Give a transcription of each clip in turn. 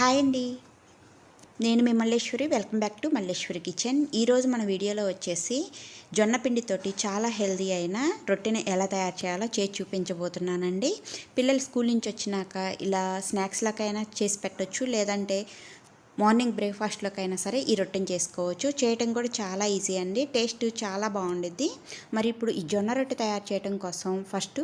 Hi అండి. నేను మీ Malleswari. Welcome back to Malleswari kitchen ఈరోజు మన వీడియోలో వచ్చేసి జొన్న పిండితోటి చాలా హెల్దీ అయిన రొట్టెని ఎలా తయారు చేయాలో చేసి చూపించబోతున్నానండి. పిల్లలు స్కూల్ నుంచి వచ్చినాక ఇలా స్నాక్స్లకైనా చేసి పెట్టచ్చు లేదంటే మార్నింగ్ బ్రేక్ఫాస్ట్లోకైనా సరే ఈ రొట్టెని చేసుకోవచ్చు. చేయటం కూడా చాలా ఈజీ అండి. టేస్ట్ చాలా బాగుండిద్ది. మరి ఇప్పుడు ఈ జొన్న రొట్టె తయారు చేయడం కోసం ఫస్ట్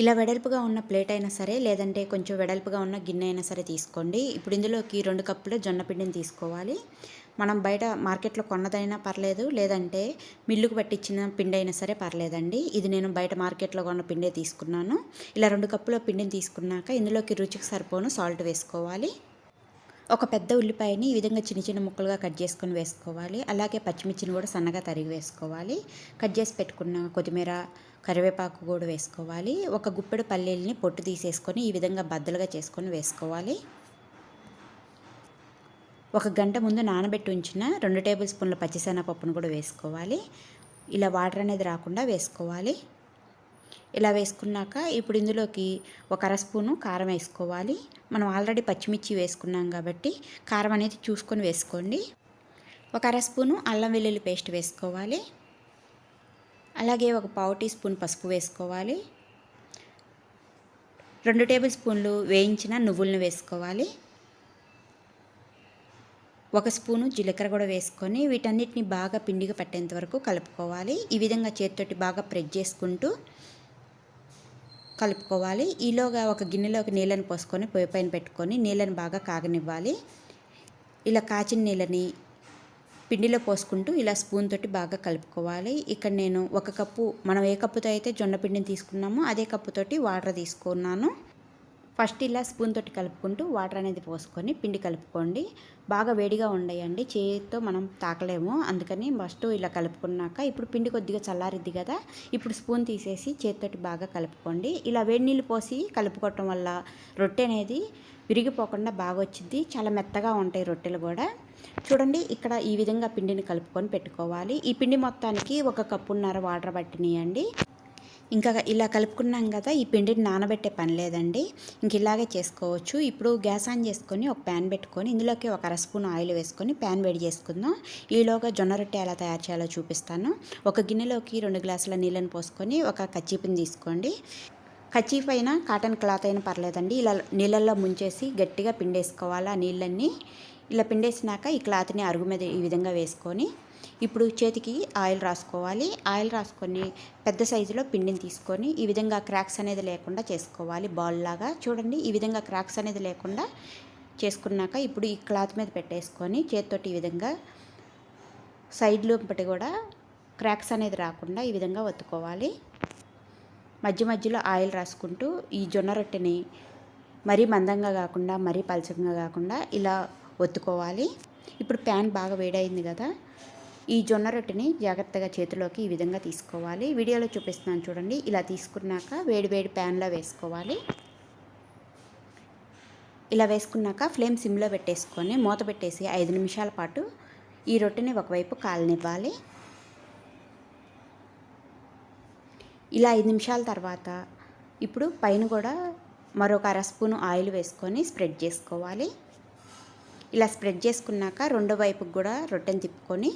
ఇలా వెడల్పుగా ఉన్న ప్లేట్ అయినా సరే లేదంటే కొంచెం వెడల్పుగా ఉన్న గిన్నె అయినా సరే తీసుకోండి. ఇప్పుడు ఇందులోకి రెండు కప్పుల జొన్న పిండిని తీసుకోవాలి. మనం బయట మార్కెట్లో కొన్నదైనా పర్లేదు లేదంటే మిల్లుకు పట్టించిన పిండి అయినా సరే పర్లేదండి. ఇది నేను బయట మార్కెట్లో కొన్న పిండే తీసుకున్నాను. ఇలా రెండు కప్పుల పిండిని తీసుకున్నాక ఇందులోకి రుచికి సరిపోను సాల్ట్ వేసుకోవాలి. ఒక పెద్ద ఉల్లిపాయని ఈ విధంగా చిన్న చిన్న ముక్కలుగా కట్ చేసుకొని వేసుకోవాలి. అలాగే పచ్చిమిర్చిని కూడా సన్నగా తరిగి వేసుకోవాలి. కట్ చేసి పెట్టుకున్న కొత్తిమీర కరివేపాకు కూడా వేసుకోవాలి. ఒక గుప్పెడు పల్లీలని పొట్టు తీసేసుకొని ఈ విధంగా బద్దలుగా చేసుకొని వేసుకోవాలి. ఒక గంట ముందు నానబెట్టి ఉంచిన రెండు టేబుల్ స్పూన్ల పచ్చిశనగపప్పును కూడా వేసుకోవాలి. ఇలా వాటర్ అనేది రాకుండా వేసుకోవాలి. ఇలా వేసుకున్నాక ఇప్పుడు ఇందులోకి ఒక అర స్పూను కారం వేసుకోవాలి. మనం ఆల్రెడీ పచ్చిమిర్చి వేసుకున్నాం కాబట్టి కారం అనేది చూసుకొని వేసుకోండి. ఒక అర స్పూను అల్లం వెల్లుల్లి పేస్ట్ వేసుకోవాలి. అలాగే ఒక పావు టీ స్పూన్ పసుపు వేసుకోవాలి. రెండు టేబుల్ స్పూన్లు వేయించిన నువ్వులను వేసుకోవాలి. ఒక స్పూను జీలకర్ర కూడా వేసుకొని వీటన్నిటిని బాగా పిండిగా పట్టేంత వరకు కలుపుకోవాలి. ఈ విధంగా చేతితోటి బాగా ప్రెస్ చేసుకుంటూ కలుపుకోవాలి. ఈలోగా ఒక గిన్నెలోకి నీళ్ళని పోసుకొని పొయ్యి పైన పెట్టుకొని నీళ్ళని బాగా కాగనివ్వాలి. ఇలా కాచిన నీళ్ళని పిండిలో పోసుకుంటూ ఇలా స్పూన్ తోటి బాగా కలుపుకోవాలి. ఇక్కడ నేను ఒక కప్పు మనం ఏ కప్పుతో అయితే జొన్న పిండిని తీసుకున్నామో అదే కప్పుతోటి వాటర్ తీసుకున్నాను. ఫస్ట్ ఇలా స్పూన్ తోటి కలుపుకుంటూ వాటర్ అనేది పోసుకొని పిండి కలుపుకోండి. బాగా వేడిగా ఉండయండి. చేతితో మనం తాకలేము. అందుకని ఫస్ట్ ఇలా కలుపుకున్నాక ఇప్పుడు పిండి కొద్దిగా చల్లారిద్ది కదా ఇప్పుడు స్పూన్ తీసేసి చేతితోటి బాగా కలుపుకోండి. ఇలా వేడి నీళ్ళు పోసి కలుపుకోవటం వల్ల రొట్టె అనేది విరిగిపోకుండా బాగా వచ్చింది చాలా మెత్తగా ఉంటాయి రొట్టెలు కూడా. చూడండి ఇక్కడ ఈ విధంగా పిండిని కలుపుకొని పెట్టుకోవాలి. ఈ పిండి మొత్తానికి ఒక కప్పున్నర వాటర్ పట్టినాయండి. ఇంకా ఇలా కలుపుకున్నాం కదా ఈ పిండిని నానబెట్టే పని లేదండి. ఇంక ఇలాగే చేసుకోవచ్చు. ఇప్పుడు గ్యాస్ ఆన్ చేసుకొని ఒక ప్యాన్ పెట్టుకొని ఇందులోకి ఒక అర స్పూన్ ఆయిల్ వేసుకొని ప్యాన్ వేడి చేసుకుందాం. ఈలోగా జొన్న రొట్టె ఎలా తయారు చేయాలో చూపిస్తాను. ఒక గిన్నెలోకి రెండు గ్లాసుల నీళ్ళని పోసుకొని ఒక కచ్చిపిని తీసుకోండి. కచ్చీఫ్ అయినా కాటన్ క్లాత్ అయినా పర్లేదండి. ఇలా నీళ్ళల్లో ముంచేసి గట్టిగా పిండేసుకోవాలి ఆ నీళ్ళన్నీ. ఇలా పిండేసినాక ఈ క్లాత్ని అరుగు మీద ఈ విధంగా వేసుకొని ఇప్పుడు చేతికి ఆయిల్ రాసుకోవాలి. ఆయిల్ రాసుకొని పెద్ద సైజులో పిండిని తీసుకొని ఈ విధంగా క్రాక్స్ అనేది లేకుండా చేసుకోవాలి బాల్ లాగా. చూడండి ఈ విధంగా క్రాక్స్ అనేది లేకుండా చేసుకున్నాక ఇప్పుడు ఈ క్లాత్ మీద పెట్టేసుకొని చేతితోటి ఈ విధంగా సైడ్లో పట్టి కూడా క్రాక్స్ అనేది రాకుండా ఈ విధంగా ఒత్తుకోవాలి. మధ్య మధ్యలో ఆయిల్ రాసుకుంటూ ఈ జొన్న రొట్టెని మరీ మందంగా కాకుండా మరీ పలచంగా కాకుండా ఇలా ఒత్తుకోవాలి. ఇప్పుడు ప్యాన్ బాగా వేడైంది కదా. ఈ జొన్న రొట్టెని జాగ్రత్తగా చేతిలోకి ఈ విధంగా తీసుకోవాలి. వీడియోలో చూపిస్తున్నాను చూడండి. ఇలా తీసుకున్నాక వేడి వేడి ప్యాన్లో వేసుకోవాలి. ఇలా వేసుకున్నాక ఫ్లేమ్ సిమ్లో పెట్టేసుకొని మూత పెట్టేసి ఐదు నిమిషాల పాటు ఈ రొట్టెని ఒకవైపు కాలనివ్వాలి. ఇలా ఐదు నిమిషాల తర్వాత ఇప్పుడు పైన కూడా మరొక అర స్పూను ఆయిల్ వేసుకొని స్ప్రెడ్ చేసుకోవాలి. ఇలా స్ప్రెడ్ చేసుకున్నాక రెండో వైపుకి కూడా రొట్టెని తిప్పుకొని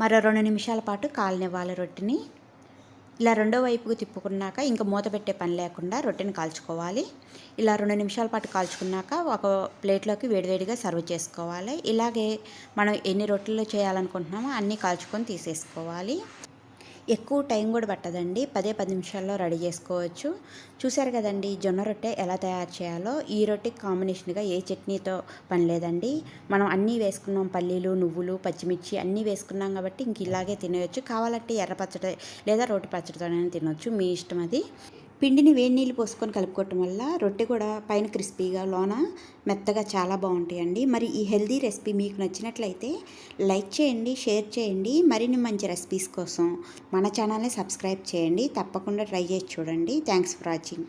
మరో రెండు నిమిషాల పాటు కాలనివ్వాలి రొట్టెని ఇలా రెండో వైపుకు తిప్పుకున్నాక ఇంకా మూత పెట్టే పని లేకుండా రొట్టెని కాల్చుకోవాలి. ఇలా రెండు నిమిషాల పాటు కాల్చుకున్నాక ఒక ప్లేట్లోకి వేడివేడిగా సర్వ్ చేసుకోవాలి. ఇలాగే మనం ఎన్ని రొట్టెలు చేయాలనుకుంటున్నామో అన్నీ కాల్చుకొని తీసేసుకోవాలి. ఎక్కువ టైం కూడా పట్టదండి. పదే పది నిమిషాల్లో రెడీ చేసుకోవచ్చు. చూసారు కదండి జొన్న రొట్టె ఎలా తయారు చేయాలో. ఈ రొట్టె కాంబినేషన్గా ఏ చట్నీతో పని లేదండి. మనం అన్నీ వేసుకున్నాం పల్లీలు నువ్వులు పచ్చిమిర్చి అన్నీ వేసుకున్నాం కాబట్టి ఇంక ఇలాగే తినేయచ్చు. కావాలంటే ఎర్ర పచ్చడి లేదా రోటి పచ్చడితోనైనా తినవచ్చు మీ ఇష్టం అది. పిండిని వేడి నీళ్ళు పోసుకొని కలుపుకోవటం వల్ల రొట్టె కూడా పైన క్రిస్పీగా లోన మెత్తగా చాలా బాగుంటాయండి. మరి ఈ హెల్దీ రెసిపీ మీకు నచ్చినట్లయితే లైక్ చేయండి షేర్ చేయండి. మరిన్ని మంచి రెసిపీస్ కోసం మన ఛానల్ని సబ్స్క్రైబ్ చేయండి. తప్పకుండా ట్రై చేసి చూడండి. Thanks for watching.